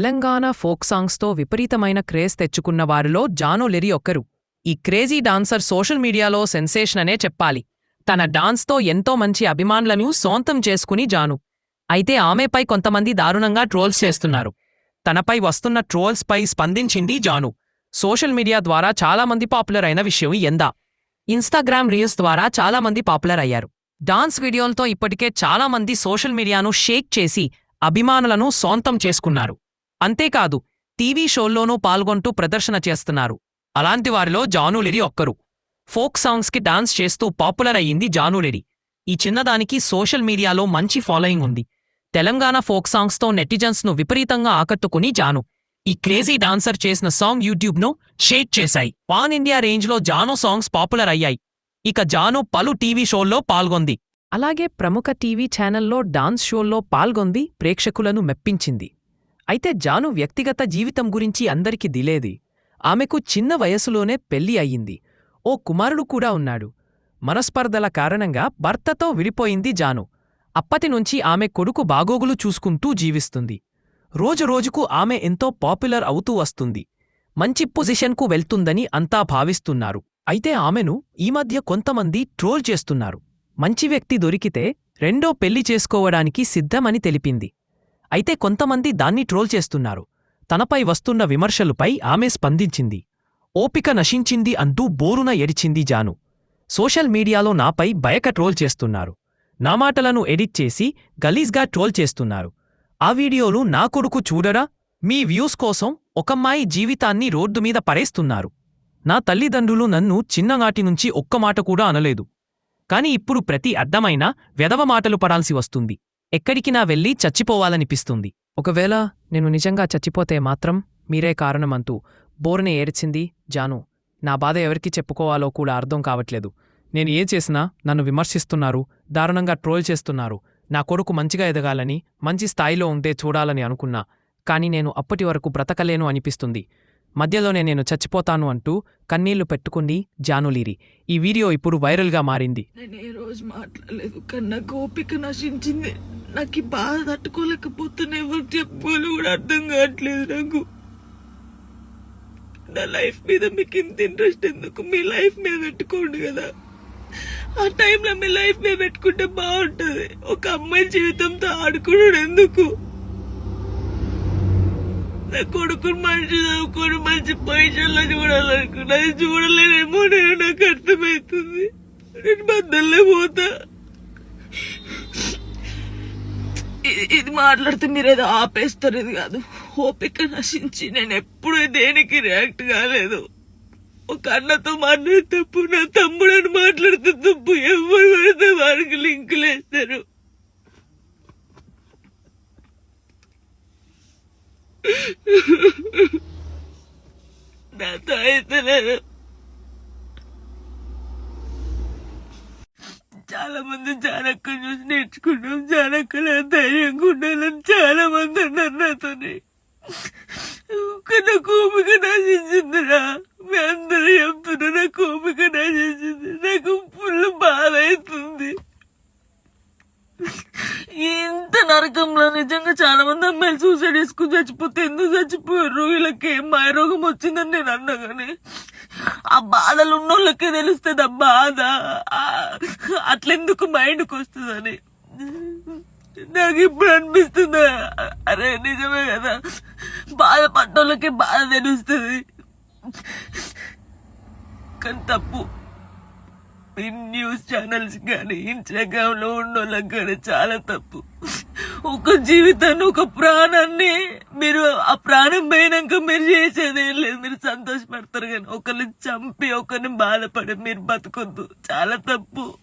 Telangana folk సాంగ్స్తో విపరీతమైన craze తెచ్చుకున్న వారిలో జానో లెరి ఒక్కరు. ఈ క్రేజీ డాన్సర్ సోషల్ మీడియాలో సెన్సేషన్ అనే చెప్పాలి. తన డాన్స్తో ఎంతో మంచి అభిమానులను సొంతం చేసుకుని జాను. అయితే ఆమెపై కొంతమంది దారుణంగా ట్రోల్స్ చేస్తున్నారు. తనపై వస్తున్న ట్రోల్స్పై స్పందించింది జాను. సోషల్ మీడియా ద్వారా చాలామంది పాపులర్ అయిన విషయం ఎందా. ఇన్స్టాగ్రామ్ రీల్స్ ద్వారా చాలామంది పాపులర్ అయ్యారు. డాన్స్ వీడియోలతో ఇప్పటికే చాలామంది సోషల్ మీడియాను షేక్ చేసి అభిమానులను సొంతం చేసుకున్నారు. అంతేకాదు టీవీ షోల్లోనూ పాల్గొంటూ ప్రదర్శన చేస్తున్నారు. అలాంటి వారిలో జానులిరి ఒక్కరు. ఫోక్ సాంగ్స్కి డాన్స్ చేస్తూ పాపులర్ అయ్యింది జానులిరి. ఈ చిన్నదానికి సోషల్ మీడియాలో మంచి ఫాలోయింగ్ ఉంది. తెలంగాణ ఫోక్ సాంగ్స్తో నెటిజన్స్ను విపరీతంగా ఆకట్టుకుని జాను. ఈ క్రేజీ డాన్సర్ చేసిన సాంగ్ యూట్యూబ్ను షేక్ చేశాయి. పాన్ ఇండియా రేంజ్లో జాను సాంగ్స్ పాపులర్ అయ్యాయి. ఇక జాను పలు టీవీ షోల్లో పాల్గొంది. అలాగే ప్రముఖ టీవీ ఛానల్లో డాన్స్ షోల్లో పాల్గొంది ప్రేక్షకులను మెప్పించింది. అయితే జాను వ్యక్తిగత జీవితం గురించి అందరికి దిలేది. ఆమెకు చిన్న వయసులోనే పెళ్ళి అయ్యింది. ఓ కుమారుడు కూడా ఉన్నాడు. మనస్పర్ధల కారణంగా భర్తతో విడిపోయింది జాను. అప్పటినుంచి ఆమె కొడుకు బాగోగులు చూసుకుంటూ జీవిస్తుంది. రోజురోజుకు ఆమె ఎంతో పాపులర్ అవుతూ వస్తుంది. మంచి పొజిషన్కు వెళ్తుందని అంతా భావిస్తున్నారు. అయితే ఆమెను ఈ మధ్య కొంతమంది ట్రోల్ చేస్తున్నారు. మంచి వ్యక్తి దొరికితే రెండో పెళ్ళి చేసుకోవడానికి సిద్ధమని తెలిపింది. అయితే కొంతమంది దాన్ని ట్రోల్ చేస్తున్నారు. తనపై వస్తున్న విమర్శలుపై ఆమె స్పందించింది. ఓపిక నశించింది అంటూ బోరున ఎడిచింది జాను. సోషల్ మీడియాలో నాపై బయక ట్రోల్ చేస్తున్నారు. నా మాటలను ఎడిట్ చేసి గలీజ్గా ట్రోల్ చేస్తున్నారు. ఆ వీడియోలు నా కొడుకు చూడరా మీ వ్యూస్ కోసం ఒకమ్మాయి జీవితాన్ని రోడ్డు మీద పరేస్తున్నారు నా తల్లిదండ్రులు నన్ను చిన్ననాటి నుంచి ఒక్క మాట కూడా అనలేదు. కాని ఇప్పుడు ప్రతి అడ్డమైన వెదవ మాటలు పడాల్సి వస్తుంది. ఎక్కడికి నా వెళ్ళి చచ్చిపోవాలనిపిస్తుంది. ఒకవేళ నేను నిజంగా చచ్చిపోతే మాత్రం మీరే కారణమంటూ బోర్ని ఏడ్చింది జాను. నా బాధ ఎవరికి చెప్పుకోవాలో కూడా అర్థం కావట్లేదు. నేను ఏ చేసినా నన్ను విమర్శిస్తున్నారు దారుణంగా ట్రోల్ చేస్తున్నారు. నా కొడుకు మంచిగా ఎదగాలని మంచి స్థాయిలో ఉంటే చూడాలని అనుకున్నా కాని నేను అప్పటి వరకు బ్రతకలేను అనిపిస్తుంది. మధ్యలోనే నేను చచ్చిపోతాను అంటూ కన్నీళ్ళు పెట్టుకుంది జానులీరి. ఈ వీడియో ఇప్పుడు వైరల్గా మారింది. నేను ఏ రోజు మాట్లాడలేదు కన్నా గోపిక నశించింది. నాకు ఈ బాధ తట్టుకోలేకపోతున్నా ఎవరు చెప్పుకోవాలి కూడా అర్థం కావట్లేదు నాకు. నా లైఫ్ మీద మీకు ఇంత ఇంట్రెస్ట్ ఎందుకు? మీ లైఫ్ మీద పెట్టుకోండి కదా. ఆ టైంలో మీ లైఫ్ మీద పెట్టుకుంటే బాగుంటుంది. ఒక అమ్మాయి జీవితంతో ఆడుకున్నాడు ఎందుకు? నా కొడుకుని మంచి చదువుకొని మంచి పొజిషన్లో చూడాలనుకున్నా. అది చూడలేనేమో నేను నాకు అర్థమవుతుంది నేను బద్దల్లే పోతా. ఇది- ఇది మాట్లాడితే మీరు ఏదో ఆపేస్తారు ఇది కాదు. ఓపిక నశించి నేను ఎప్పుడు దేనికి రియాక్ట్ కాలేదు. ఒక అన్నతో మాట్లాడే తప్పు నా తమ్ముడని మాట్లాడితే తప్పు. ఎవరు పడితే వారికి లింకులు వేస్తారు నాతో అయితే చాలా మంది జానక్క చూసి నేర్చుకున్నాం జానక్క ధైర్యంగా ఉండాలని చాలా మంది అన్నారు నాతోని. కానీ నా కోపిక నశించిందిరా. మీ అందరూ చెప్తున్నా నా కోపిక నశించింది నాకు ఫుల్ బాధ అవుతుంది ఇంత నరకంలో నిజంగా చాలా మంది అమ్మాయిలు సూసైడ్ చేసుకుని చచ్చిపోతే ఎందుకు చచ్చిపోయారు? వీళ్ళకి ఏం మాయరోగం వచ్చిందని నేను అన్నా కానీ ఆ బాధలు ఉన్నోళ్ళకే తెలుస్తుంది ఆ బాధ అట్లెందుకు మైండ్కి వస్తుందని. నాకు ఇప్పుడు అనిపిస్తుంది అరే నిజమే కదా బాధ బాధపడ్డోళ్ళకే బాధ తెలుస్తుంది. కానీ తప్పు. ఈ న్యూస్ ఛానల్స్ కానీ ఇన్స్టాగ్రామ్లో ఉన్నోళ్ళకి కానీ చాలా తప్పు. ఒక జీవితాన్ని ఒక ప్రాణాన్ని మీరు ఆ ప్రాణం పోయినాక మీరు చేసేది ఏం లేదు. మీరు సంతోషపడతారు కానీ ఒకరిని చంపి ఒకరిని బాధపడి మీరు బతకొద్దు. చాలా తప్పు.